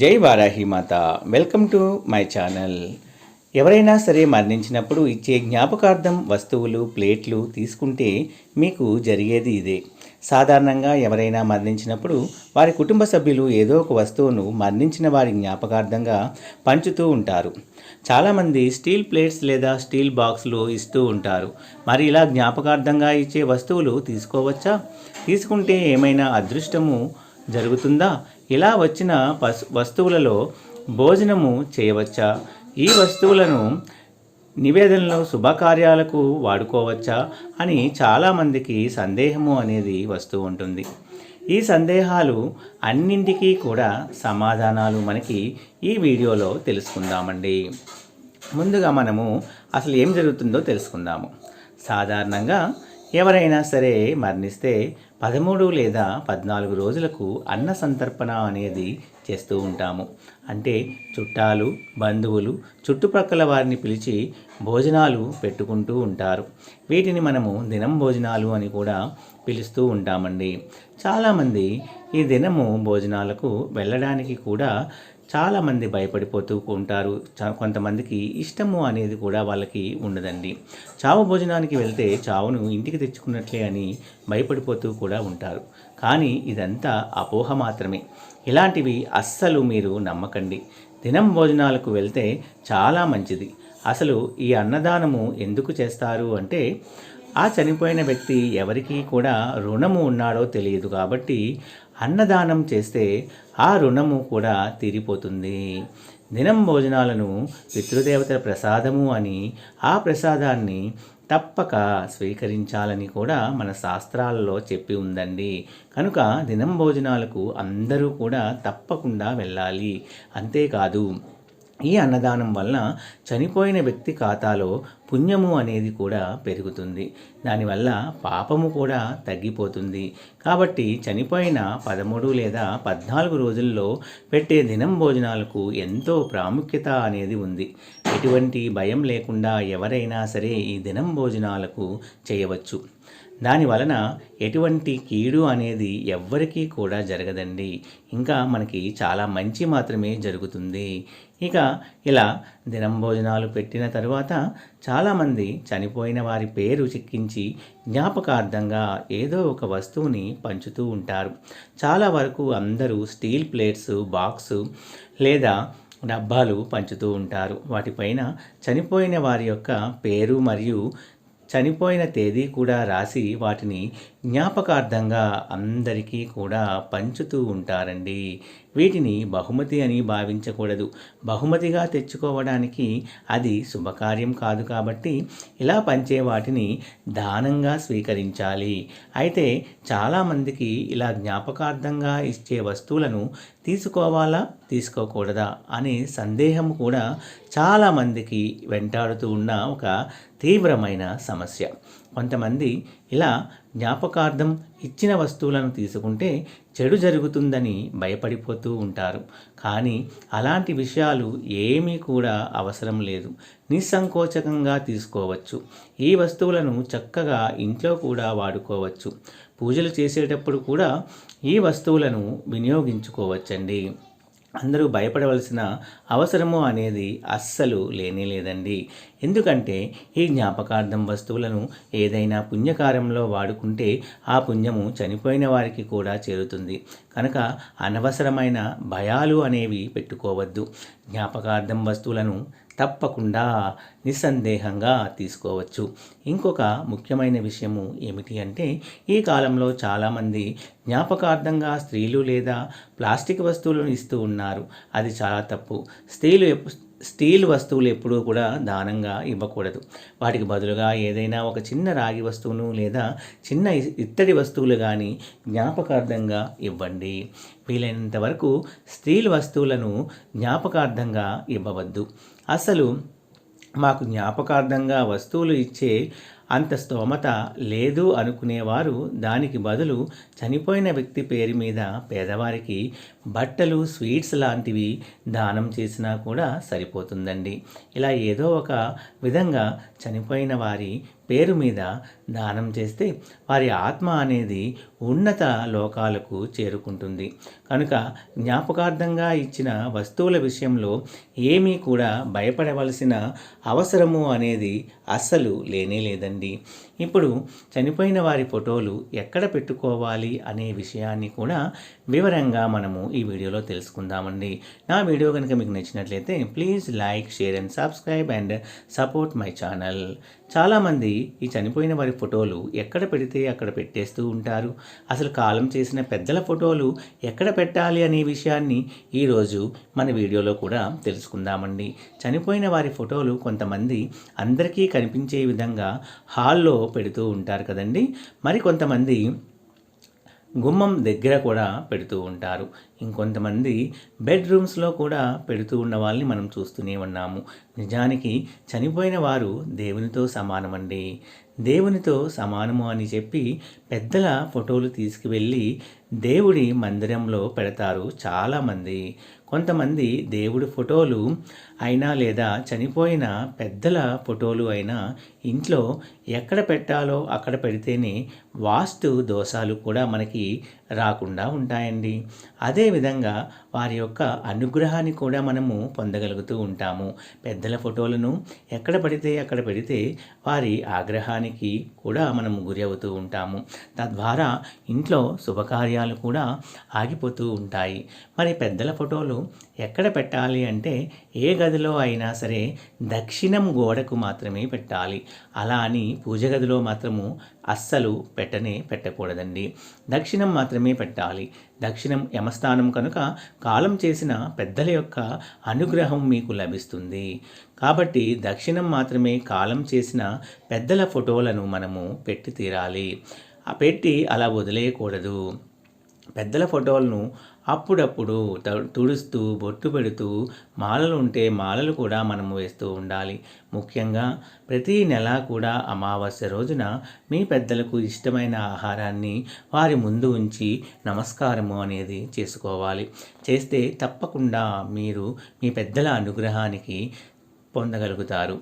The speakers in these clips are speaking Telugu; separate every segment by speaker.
Speaker 1: జై వారాహి మాత. Welcome to my channel. ఎవరైనా సరే మరణించినప్పుడు ఇచ్చే జ్ఞాపకార్థం వస్తువులు ప్లేట్లు తీసుకుంటే మీకు జరిగేది ఇదే. సాధారణంగా ఎవరైనా మరణించినప్పుడు వారి కుటుంబ సభ్యులు ఏదో ఒక వస్తువును మరణించిన వారి జ్ఞాపకార్థంగా పంచుతూ ఉంటారు. చాలామంది స్టీల్ ప్లేట్స్ లేదా స్టీల్ బాక్స్లు ఇస్తూ ఉంటారు. మరి ఇలా జ్ఞాపకార్థంగా ఇచ్చే వస్తువులు తీసుకోవచ్చా? తీసుకుంటే ఏమైనా అదృష్టము జరుగుతుందా? ఇలా వచ్చిన వస్తువులలో భోజనము చేయవచ్చా? ఈ వస్తువులను నివేదనలో శుభకార్యాలకు వాడుకోవచ్చా? అని చాలామందికి సందేహము అనేది వస్తూ ఉంటుంది. ఈ సందేహాలు అన్నింటికీ కూడా సమాధానాలు మనకి ఈ వీడియోలో తెలుసుకుందామండి. ముందుగా మనము అసలు ఏం జరుగుతుందో తెలుసుకుందాము. సాధారణంగా ఎవరైనా సరే మరణిస్తే పదమూడు లేదా పద్నాలుగు రోజులకు అన్న సంతర్పణ అనేది చేస్తూ ఉంటాము. అంటే చుట్టాలు బంధువులు చుట్టుప్రక్కల వారిని పిలిచి భోజనాలు పెట్టుకుంటూ ఉంటారు. వీటిని మనము దినం భోజనాలు అని కూడా పిలుస్తూ ఉంటామండి. చాలామంది ఈ దినము భోజనాలకు వెళ్ళడానికి కూడా చాలామంది భయపడిపోతూ ఉంటారు. చా- కొంతమందికి ఇష్టము అనేది కూడా వాళ్ళకి ఉండదండి. చావు భోజనానికి వెళ్తే చావును ఇంటికి తెచ్చుకున్నట్లే అని భయపడిపోతూ కూడా ఉంటారు. కానీ ఇదంతా అపోహ మాత్రమే. ఇలాంటివి అస్సలు మీరు నమ్మకండి. దినం భోజనాలకు వెళ్తే చాలా మంచిది. అసలు ఈ అన్నదానము ఎందుకు చేస్తారు అంటే ఆ చనిపోయిన వ్యక్తి ఎవరికి కూడా రుణము ఉన్నాడో తెలియదు కాబట్టి అన్నదానం చేస్తే ఆ రుణము కూడా తీరిపోతుంది. దినం భోజనాలను పితృదేవతల ప్రసాదము అని ఆ ప్రసాదాన్ని తప్పక స్వీకరించాలని కూడా మన శాస్త్రాలలో చెప్పి ఉందండి. కనుక దినం భోజనాలకు అందరూ కూడా తప్పకుండా వెళ్ళాలి. అంతేకాదు ఈ అన్నదానం వలన చనిపోయిన వ్యక్తి ఖాతాలో పుణ్యము అనేది కూడా పెరుగుతుంది. దానివల్ల పాపము కూడా తగ్గిపోతుంది. కాబట్టి చనిపోయిన పదమూడు లేదా పద్నాలుగు రోజుల్లో పెట్టే దినం భోజనాలకు ఎంతో ప్రాముఖ్యత అనేది ఉంది. ఎటువంటి భయం లేకుండా ఎవరైనా సరే ఈ దినం భోజనాలకు చేయవచ్చు. దాని వలన ఎటువంటి కీడు అనేది ఎవ్వరికీ కూడా జరగదండి. ఇంకా మనకి చాలా మంచి మాత్రమే జరుగుతుంది. ఇక ఇలా దినం భోజనాలు పెట్టిన తరువాత చాలామంది చనిపోయిన వారి పేరు చిక్కించి జ్ఞాపకార్థంగా ఏదో ఒక వస్తువుని పంచుతూ ఉంటారు. చాలా వరకు అందరూ స్టీల్ ప్లేట్స్ బాక్సు లేదా డబ్బాలు పంచుతూ ఉంటారు. వాటిపైన చనిపోయిన వారి యొక్క పేరు మరియు చనిపోయిన తేదీ కూడా రాసి వాటిని జ్ఞాపకార్థంగా అందరికీ కూడా పంచుతూ ఉంటారండి. వీటిని బహుమతి అని భావించకూడదు. బహుమతిగా తెచ్చుకోవడానికి అది శుభకార్యం కాదు కాబట్టి ఇలా పంచే వాటిని దానంగా స్వీకరించాలి. అయితే చాలామందికి ఇలా జ్ఞాపకార్థంగా ఇచ్చే వస్తువులను తీసుకోవాలా తీసుకోకూడదా అనే సందేహం కూడా చాలామందికి వెంటాడుతూ ఉన్న ఒక తీవ్రమైన సమస్య. కొంతమంది ఇలా జ్ఞాపకార్థం ఇచ్చిన వస్తువులను తీసుకుంటే చెడు జరుగుతుందని భయపడిపోతూ ఉంటారు. కానీ అలాంటి విషయాలు ఏమీ కూడా అవసరం లేదు. నిస్సంకోచకంగా తీసుకోవచ్చు. ఈ వస్తువులను చక్కగా ఇంట్లో కూడా వాడుకోవచ్చు. పూజలు చేసేటప్పుడు కూడా ఈ వస్తువులను వినియోగించుకోవచ్చండి. అందరూ భయపడవలసిన అవసరము అనేది అస్సలు లేనే లేదండి. ఎందుకంటే ఈ జ్ఞాపకార్థం వస్తువులను ఏదైనా పుణ్యకార్యంలో వాడుకుంటే ఆ పుణ్యము చనిపోయిన వారికి కూడా చేరుతుంది. కనుక అనవసరమైన భయాలు అనేవి పెట్టుకోవద్దు. జ్ఞాపకార్థం వస్తువులను తప్పకుండా నిస్సందేహంగా తీసుకోవచ్చు. ఇంకొక ముఖ్యమైన విషయము ఏమిటి అంటే ఈ కాలంలో చాలామంది జ్ఞాపకార్థంగా స్త్రీలు లేదా ప్లాస్టిక్ వస్తువులను ఇస్తూ ఉన్నారు. అది చాలా తప్పు. స్త్రీలు స్టీల్ వస్తువులు ఎప్పుడూ కూడా దానంగా ఇవ్వకూడదు. వాటికి బదులుగా ఏదైనా ఒక చిన్న రాగి వస్తువును లేదా చిన్న ఇత్తడి వస్తువులు కానీ జ్ఞాపకార్థంగా ఇవ్వండి. వీలైనంత వరకు స్టీల్ వస్తువులను జ్ఞాపకార్థంగా ఇవ్వవద్దు. అసలు మాకు జ్ఞాపకార్థంగా వస్తువులు ఇచ్చే అంత స్తోమత లేదు అనుకునేవారు. దానికి బదులు చనిపోయిన వ్యక్తి పేరు మీద పేదవారికి బట్టలు స్వీట్స్ లాంటివి దానం చేసినా కూడా సరిపోతుందండి. ఇలా ఏదో ఒక విధంగా చనిపోయిన వారి పేరు మీద దానం చేస్తే వారి ఆత్మ అనేది ఉన్నత లోకాలకు చేరుకుంటుంది. కనుక జ్ఞాపకార్థంగా ఇచ్చిన వస్తువుల విషయంలో ఏమీ కూడా భయపడవలసిన అవసరము అనేది అస్సలు లేనే లేదండి. ఇప్పుడు చనిపోయిన వారి ఫోటోలు ఎక్కడ పెట్టుకోవాలి అనే విషయాన్ని కూడా వివరంగా మనము ఈ వీడియోలో తెలుసుకుందామండి. నా వీడియో కనుక మీకు నచ్చినట్లయితే please like share and subscribe and support my channel. చాలామంది ఈ చనిపోయిన వారి ఫోటోలు ఎక్కడ పెడితే అక్కడ పెట్టేస్తూ ఉంటారు. అసలు కాలం చేసిన పెద్దల ఫోటోలు ఎక్కడ పెట్టాలి అనే విషయాన్ని ఈరోజు మన వీడియోలో కూడా తెలుసుకుందామండి. చనిపోయిన వారి ఫోటోలు కొంతమంది అందరికీ కనిపించే విధంగా హాల్లో పెడుతూ ఉంటారు కదండి. మరి కొంతమంది గుమ్మం దగ్గర కూడా పెడుతూ ఉంటారు. ఇంకొంతమంది బెడ్రూమ్స్లో కూడా పెడుతూ ఉన్న వాళ్ళని మనం చూస్తూనే ఉన్నాము. నిజానికి చనిపోయిన వారు దేవునితో సమానమండి. దేవునితో సమానము అని చెప్పి పెద్దల ఫోటోలు తీసుకువెళ్ళి దేవుడి మందిరంలో పెడతారు చాలామంది. కొంతమంది దేవుడి ఫోటోలు అయినా లేదా చనిపోయిన పెద్దల ఫోటోలు అయినా ఇంట్లో ఎక్కడ పెట్టాలో అక్కడ పెడితేనే వాస్తు దోషాలు కూడా మనకి రాకుండా ఉంటాయండి. అదేవిధంగా వారి యొక్క అనుగ్రహాన్ని కూడా మనము పొందగలుగుతూ ఉంటాము. పెద్దల ఫోటోలను ఎక్కడ పడితే అక్కడ పెడితే వారి ఆగ్రహానికి కూడా మనము గురి అవుతూ ఉంటాము. తద్వారా ఇంట్లో శుభకార్యాలు కూడా ఆగిపోతూ ఉంటాయి. మరి పెద్దల ఫోటోలు ఎక్కడ పెట్టాలి అంటే ఏ గదిలో అయినా సరే దక్షిణం గోడకు మాత్రమే పెట్టాలి. అలా అని పూజ గదిలో మాత్రము అస్సలు పెట్టనే పెట్టకూడదండి. దక్షిణం మాత్రమే పెట్టాలి. దక్షిణం యమస్థానం కనుక కాలం చేసిన పెద్దల యొక్క అనుగ్రహం మీకు లభిస్తుంది. కాబట్టి దక్షిణం మాత్రమే కాలం చేసిన పెద్దల ఫోటోలను మనము పెట్టి తీరాలి. ఆ పెట్టి అలా వదిలేయకూడదు. పెద్దల ఫోటోలను అప్పుడప్పుడు తుడుస్తూ బొట్టు పెడుతూ మాలలు ఉంటే మాలలు కూడా మనము వేస్తూ ఉండాలి. ముఖ్యంగా ప్రతి నెల కూడా అమావాస్య రోజున మీ పెద్దలకు ఇష్టమైన ఆహారాన్ని వారి ముందు ఉంచి నమస్కారము అనేది చేసుకోవాలి. చేస్తే తప్పకుండా మీరు మీ పెద్దల అనుగ్రహానికి పొందగలుగుతారు.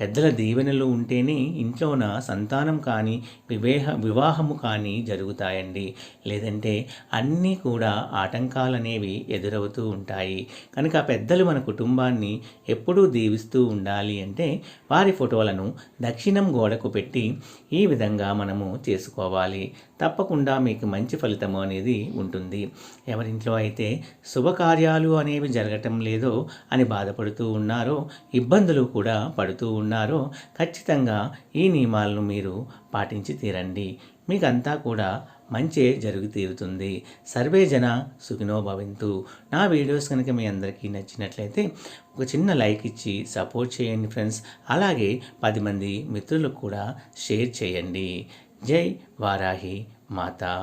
Speaker 1: పెద్దల దీవెనలు ఉంటేనే ఇంట్లోన సంతానం కానీ వివేహ వివాహము కానీ జరుగుతాయండి. లేదంటే అన్నీ కూడా ఆటంకాలు అనేవి ఎదురవుతూ ఉంటాయి. కనుక పెద్దలు మన కుటుంబాన్ని ఎప్పుడూ దీవిస్తూ ఉండాలి అంటే వారి ఫోటోలను దక్షిణం గోడకు పెట్టి ఈ విధంగా మనము చేసుకోవాలి. తప్పకుండా మీకు మంచి ఫలితము అనేది ఉంటుంది. ఎవరింట్లో అయితే శుభకార్యాలు అనేవి జరగటం లేదో అని బాధపడుతూ ఉన్నారో ఇబ్బందులు కూడా పడుతూ ఉన్నారో ఖచ్చితంగా ఈ నియమాలను మీరు పాటించి తీరండి. మీకంతా కూడా మంచి జరుగు తీరుతుంది. సర్వే జన సుఖినో భవింతు. నా వీడియోస్ కనుక మీ అందరికీ నచ్చినట్లయితే ఒక చిన్న లైక్ ఇచ్చి సపోర్ట్ చేయండి ఫ్రెండ్స్. అలాగే పది మంది మిత్రులకు కూడా షేర్ చేయండి. జై వారాహి మాతా.